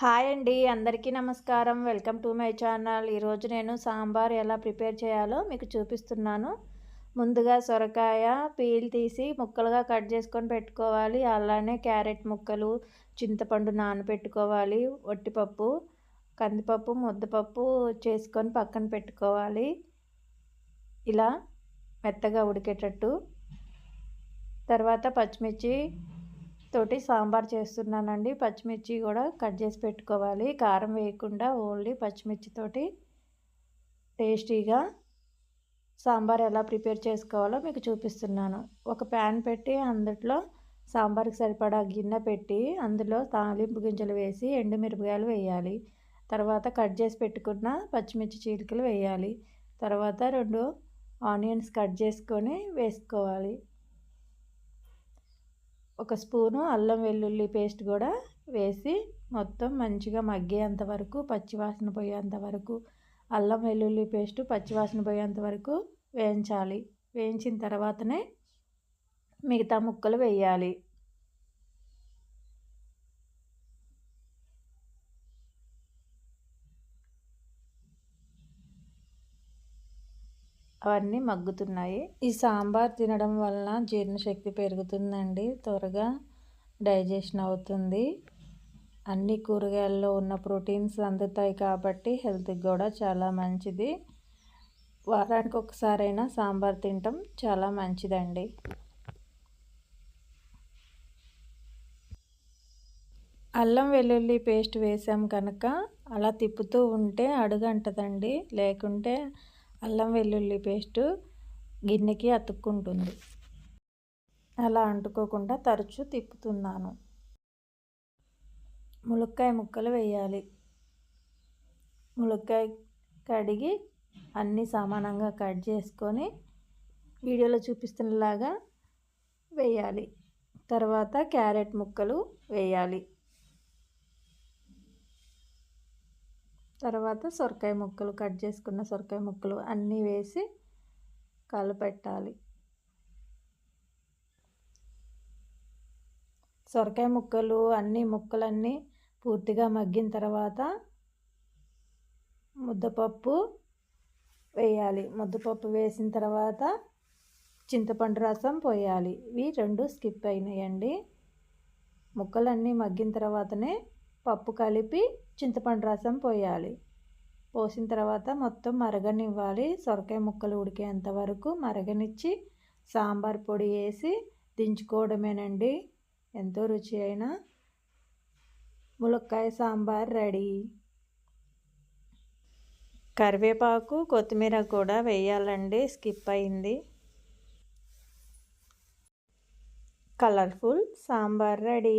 Hi అండి అందరికీ నమస్కారం. Welcome to my channel. ఈరోజు నేను సాంబార్ ఎలా ప్రిపేర్ చేయాలో మీకు చూపిస్తున్నాను. ముందుగా సొరకాయ పీల్ తీసి ముక్కలుగా కట్ చేసుకొని పెట్టుకోవాలి. అలానే క్యారెట్ ముక్కలు చింతపండు నానబెట్టుకోవాలి వట్టిపప్పు కందిపప్పు ముద్దపప్పు చేసుకొని పక్కన పెట్టుకోవాలి. ఇలా మెత్తగా ఉడికేటట్టు. తర్వాత పచ్చిమిర్చి తోటి సాంబార్ చేస్తున్నానండి. పచ్చిమిర్చి కూడా కట్ చేసి పెట్టుకోవాలి. కారం వేయకుండా ఓన్లీ పచ్చిమిర్చితోటి టేస్టీగా సాంబార్ ఎలా ప్రిపేర్ చేసుకోవాలో మీకు చూపిస్తున్నాను. ఒక ప్యాన్ పెట్టి అందులో సాంబార్కి సరిపడా గిన్నె పెట్టి అందులో తాలింపు గింజలు వేసి ఎండుమిరపకాయలు వేయాలి. తర్వాత కట్ చేసి పెట్టుకున్న పచ్చిమిర్చి చీలికలు వేయాలి. తర్వాత రెండు ఆనియన్స్ కట్ చేసుకొని వేసుకోవాలి. ఒక స్పూను అల్లం వెల్లుల్లి పేస్ట్ కూడా వేసి మొత్తం మంచిగా మగ్గేంత వరకు పచ్చివాసన పోయేంత వరకు అల్లం వెల్లుల్లి పేస్ట్ పచ్చివాసన పోయేంత వరకు వేయించాలి. వేయించిన తర్వాతనే మిగతా ముక్కలు వేయాలి. అవన్నీ మగ్గుతున్నాయి. ఈ సాంబార్ తినడం వలన జీర్ణశక్తి పెరుగుతుందండి. త్వరగా డైజెషన్ అవుతుంది. అన్ని కూరగాయల్లో ఉన్న ప్రోటీన్స్ అందుతాయి కాబట్టి హెల్త్కి కూడా చాలా మంచిది. వారానికి ఒకసారైనా సాంబార్ తినటం చాలా మంచిదండి. అల్లం వెల్లుల్లి పేస్ట్ వేసాం కనుక అలా తిప్పుతూ ఉంటే అడుగంటదండి. లేకుంటే అల్లం వెల్లుల్లి పేస్టు గిన్నెకి అతుక్కుంటుంది. అలా అంటుకోకుండా తరచూ తిప్పుతున్నాను. ములక్కాయ ముక్కలు వేయాలి. ములక్కాయ కడిగి అన్నీ సమానంగా కట్ చేసుకొని వీడియోలో చూపిస్తున్నలాగా వేయాలి. తర్వాత క్యారెట్ ముక్కలు వేయాలి. తర్వాత సొరకాయ ముక్కలు కట్ చేసుకున్న సొరకాయ ముక్కలు అన్నీ వేసి కలపెట్టాలి. సొరకాయ ముక్కలు అన్ని ముక్కలన్నీ పూర్తిగా మగ్గిన తర్వాత ముద్దపప్పు వేయాలి. ముద్దపప్పు వేసిన తర్వాత చింతపండు రసం పోయాలి. ఇవి రెండు స్కిప్ అయినాయండి. ముక్కలన్నీ మగ్గిన తర్వాతనే పప్పు కలిపి చింతపండు రసం పోయాలి. పోసిన తర్వాత మొత్తం మరగనివ్వాలి. సొరకాయ ముక్కలు ఉడికేంత వరకు మరగనిచ్చి సాంబార్ పొడి వేసి దించుకోవడమేనండి. ఎంతో రుచి అయిన ములక్కాయ సాంబార్ రెడీ. కరివేపాకు కొత్తిమీర కూడా వేయాలండి. స్కిప్ అయింది. Colourful sambar ready.